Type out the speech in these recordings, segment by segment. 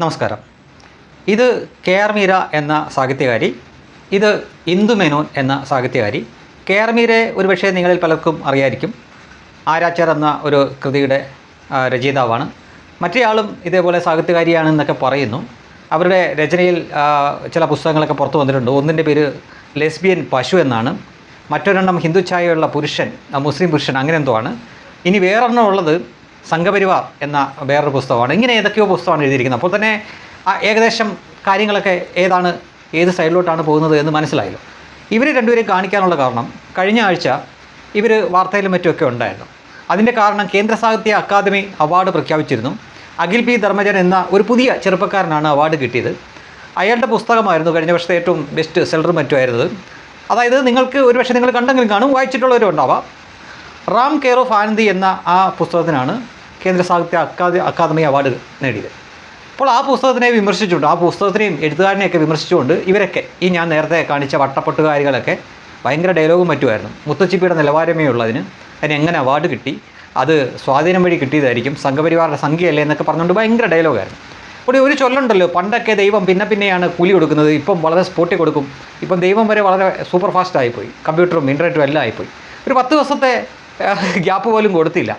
നമസ്കാരം. ഇത് K R Meera എന്ന സാഹിത്യകാരി ഇത് ഇന്ദു മേനോൻ എന്ന സാഹിത്യകാരി. കെ ആർ മീരയെ ഒരുപക്ഷെ നിങ്ങളിൽ പലർക്കും അറിയായിരിക്കും. ആരാച്ചർ എന്ന ഒരു കൃതിയുടെ രചയിതാവാണ്. മറ്റേയാളും ഇതേപോലെ സാഹിത്യകാരിയാണെന്നൊക്കെ പറയുന്നു. അവരുടെ രചനയിൽ ചില പുസ്തകങ്ങളൊക്കെ പുറത്തു വന്നിട്ടുണ്ട്. ഒന്നിന്റെ പേര് ലെസ്ബിയൻ പശു എന്നാണ്. മറ്റൊരെണ്ണം ഹിന്ദു ഛായയുള്ള പുരുഷൻ മുസ്ലിം പുരുഷൻ അങ്ങനെ എന്തോ ആണ്. ഇനി വേറെണ്ണം ഉള്ളത് സംഘപരിവാർ എന്ന വേറൊരു പുസ്തകമാണ്. ഇങ്ങനെ ഏതൊക്കെയോ പുസ്തകമാണ് എഴുതിയിരിക്കുന്നത്. അപ്പോൾ തന്നെ ഏകദേശം കാര്യങ്ങളൊക്കെ ഏതാണ് ഏത് സൈഡിലോട്ടാണ് പോകുന്നത് എന്ന് മനസ്സിലായല്ലോ. ഇവർ രണ്ടുപേരെയും കാണിക്കാനുള്ള കാരണം കഴിഞ്ഞ ആഴ്ച ഇവർ വാർത്തയിലും മറ്റുമൊക്കെ ഉണ്ടായിരുന്നു. അതിന്റെ കാരണം കേന്ദ്ര സാഹിത്യ അക്കാദമി അവാർഡ് പ്രഖ്യാപിച്ചിരുന്നു. അഖിൽ പി ധർമ്മജൻ എന്ന ഒരു പുതിയ ചെറുപ്പക്കാരനാണ് അവാർഡ് കിട്ടിയത്. അയാളുടെ പുസ്തകമായിരുന്നു കഴിഞ്ഞ വർഷത്തെ ഏറ്റവും ബെസ്റ്റ് സെല്ലറും മറ്റുമായിരുന്നത്. അതായത് നിങ്ങൾക്ക് ഒരു പക്ഷേ നിങ്ങൾ കണ്ടെങ്കിലും കാണും വായിച്ചിട്ടുള്ളവരും ഉണ്ടാവാം. റാം കെയർ ഓഫ് ആനന്ദി എന്ന ആ പുസ്തകത്തിനാണ് കേന്ദ്ര സാഹിത്യ അക്കാദ അക്കാദമി അവാർഡ് നേടിയത്. അപ്പോൾ ആ പുസ്തകത്തിനെ വിമർശിച്ചുകൊണ്ട് ആ പുസ്തകത്തിനെയും എഴുത്തുകാരനെയൊക്കെ വിമർശിച്ചുകൊണ്ട് ഇവരൊക്കെ ഈ ഞാൻ നേരത്തെ കാണിച്ച വട്ടപ്പെട്ടുകാരികളൊക്കെ ഭയങ്കര ഡയലോഗും മറ്റുമായിരുന്നു. മുത്തച്ചിപ്പിയുടെ നിലവാരമേ ഉള്ളതിന് അതിന് എങ്ങനെ അവാർഡ് കിട്ടി? അത് സ്വാധീനം വഴി കിട്ടിയതായിരിക്കും. സംഘപരിവാറിന്റെ സംഖ്യയല്ലേ എന്നൊക്കെ പറഞ്ഞുകൊണ്ട് ഭയങ്കര ഡയലോഗായിരുന്നു ഇവിടെ ഒരു ചൊല്ലുണ്ടല്ലോ പണ്ടൊക്കെ ദൈവം പിന്നെ പിന്നെയാണ് കൂലി കൊടുക്കുന്നത് ഇപ്പം വളരെ സ്പോട്ടി കൊടുക്കും. ഇപ്പം ദൈവം വരെ വളരെ സൂപ്പർ ഫാസ്റ്റ് ആയിപ്പോയി. കമ്പ്യൂട്ടറും ഇന്റർനെറ്റും എല്ലാം ആയിപ്പോയി. ഒരു പത്ത് ദിവസത്തെ ഗ്യാപ്പ് പോലും കൊടുത്തില്ല.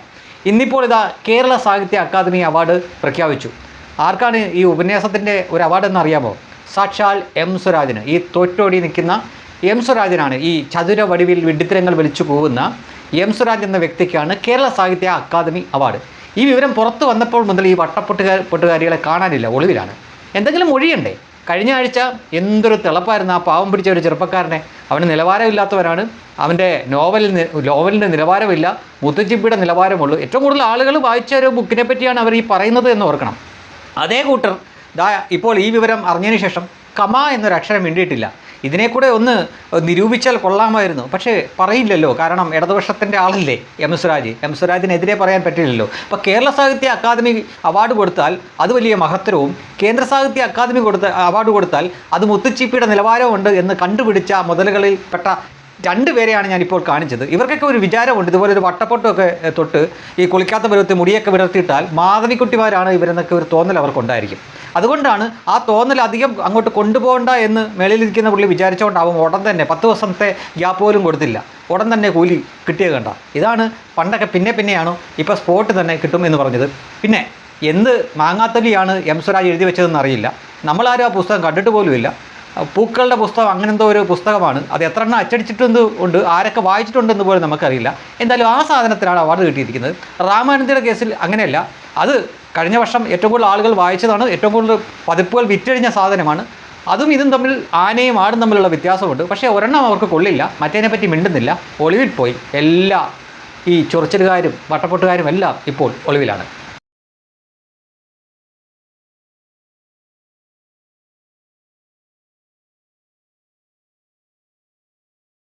ഇന്നിപ്പോൾ ഇതാ കേരള സാഹിത്യ അക്കാദമി അവാർഡ് പ്രഖ്യാപിച്ചു. ആർക്കാണ് ഈ ഉപന്യാസത്തിന്റെ ഒരു അവാർഡ് എന്ന് അറിയാമോ സാക്ഷാൽ എം സ്വരാജന്. ഈ തോറ്റോടി നിൽക്കുന്ന എം സ്വരാജനാണ് ഈ ചതുര വടിവിൽ വിഡിത്തരങ്ങൾ വിളിച്ചു പോകുന്ന എം സ്വരാജ് എന്ന വ്യക്തിക്കാണ് കേരള സാഹിത്യ അക്കാദമി അവാർഡ്. ഈ വിവരം പുറത്തു വന്നപ്പോൾ മുതൽ ഈ വട്ടപ്പൊട്ടുകാർ പൊട്ടുകാരികളെ കാണാനില്ല ഒളിവിലാണ്. എന്തെങ്കിലും മൊഴിയണ്ടേ? കഴിഞ്ഞ ആഴ്ച എന്തൊരു തിളപ്പായിരുന്നു ആ പാവം പിടിച്ച ഒരു ചെറുപ്പക്കാരനെ. അവന് നിലവാരമില്ലാത്തവരാണ് അവന്റെ നോവലിന് നോവലിന്റെ നിലവാരമില്ല. മുത്തച്ചിപ്പിയുടെ നിലവാരമുള്ളൂ. ഏറ്റവും കൂടുതൽ ആളുകൾ വായിച്ച ഒരു ബുക്കിനെ പറ്റിയാണ് അവർ ഈ പറയുന്നത് എന്ന് ഓർക്കണം. അതേ കൂട്ടർ. ദാ ഇപ്പോൾ ഈ വിവരം അറിഞ്ഞതിന് ശേഷം കമ എന്നൊരു അക്ഷരം വേണ്ടിയിട്ടില്ല ഇതിനെ കൂടെ ഒന്ന് നിരൂപിച്ചാൽ കൊള്ളാമായിരുന്നു. പക്ഷേ പറയില്ലല്ലോ. കാരണം ഇടതുപക്ഷത്തിന്റെ ആളല്ലേ എം സ്വരാജ് എം സ്വരാജിനെതിരെ പറയാൻ പറ്റില്ലല്ലോ. അപ്പോൾ കേരള സാഹിത്യ അക്കാദമി അവാർഡ് കൊടുത്താൽ അത് വലിയ മഹത്തരവും കേന്ദ്ര സാഹിത്യ അക്കാദമി കൊടുത്ത അവാർഡ് കൊടുത്താൽ അത് മുത്തുച്ചിപ്പിയുടെ നിലവാരമുണ്ട് എന്ന് കണ്ടുപിടിച്ച മുതലുകളിൽ പെട്ട രണ്ട് പേരെയാണ് ഞാനിപ്പോൾ കാണിച്ചത്. ഇവർക്കൊക്കെ ഒരു വിചാരമുണ്ട്. ഇതുപോലെ ഒരു വട്ടപ്പൊട്ടമൊക്കെ തൊട്ട് ഈ കുളിക്കാത്ത പരുവത്തിൽ മുടിയൊക്കെ വിടർത്തിയിട്ടാൽ മാധവിക്കുട്ടിമാരാണ് ഇവരെന്നൊക്കെ ഒരു തോന്നൽ അവർക്കുണ്ടായിരിക്കും. അതുകൊണ്ടാണ് ആ തോന്നൽ അധികം അങ്ങോട്ട് കൊണ്ടുപോകണ്ട എന്ന് മേളിലിരിക്കുന്ന പുള്ളി വിചാരിച്ചുകൊണ്ടാവും ഉടൻ തന്നെ. പത്ത് ദിവസത്തെ ഗ്യാപ്പ് പോലും കൊടുത്തില്ല. ഉടൻ തന്നെ കൂലി കിട്ടിയത് കണ്ട. ഇതാണ് പണ്ടൊക്കെ പിന്നെ പിന്നെയാണ് ഇപ്പോൾ സ്പോട്ട് തന്നെ കിട്ടും എന്ന് പറഞ്ഞത്. പിന്നെ എന്ത് മാങ്ങാത്തലിയാണ് എം സ്വരാജ് എഴുതി വെച്ചതെന്ന് അറിയില്ല. നമ്മളാരും ആ പുസ്തകം കണ്ടിട്ട് പോലുമില്ല. പൂക്കളുടെ പുസ്തകം അങ്ങനെന്തോ ഒരു പുസ്തകമാണ്. അത് എത്ര എണ്ണം അച്ചടിച്ചിട്ടുണ്ട് ഉണ്ട് ആരൊക്കെ വായിച്ചിട്ടുണ്ടെന്ന് പോലും നമുക്കറിയില്ല. എന്തായാലും ആ സാധനത്തിനാണ് അവാർഡ് കിട്ടിയിരിക്കുന്നത്. രാമാനന്ദയുടെ കേസിൽ അങ്ങനെയല്ല. അത് കഴിഞ്ഞ വർഷം ഏറ്റവും കൂടുതൽ ആളുകൾ വായിച്ചതാണ് ഏറ്റവും കൂടുതൽ പതിപ്പുകൾ വിറ്റഴിഞ്ഞ സാധനമാണ്. അതും ഇതും തമ്മിൽ ആനയും ആടും തമ്മിലുള്ള വ്യത്യാസമുണ്ട്. പക്ഷേ ഒരെണ്ണം അവർക്ക് കൊള്ളില്ല. മറ്റേതിനെ പറ്റി മിണ്ടുന്നില്ല. ഒളിവിൽ പോയി. എല്ലാ ഈ ചൊറിച്ചിലുകാരും വട്ടപ്പൊട്ടുകാരും എല്ലാം ഇപ്പോൾ ഒളിവിലാണ്.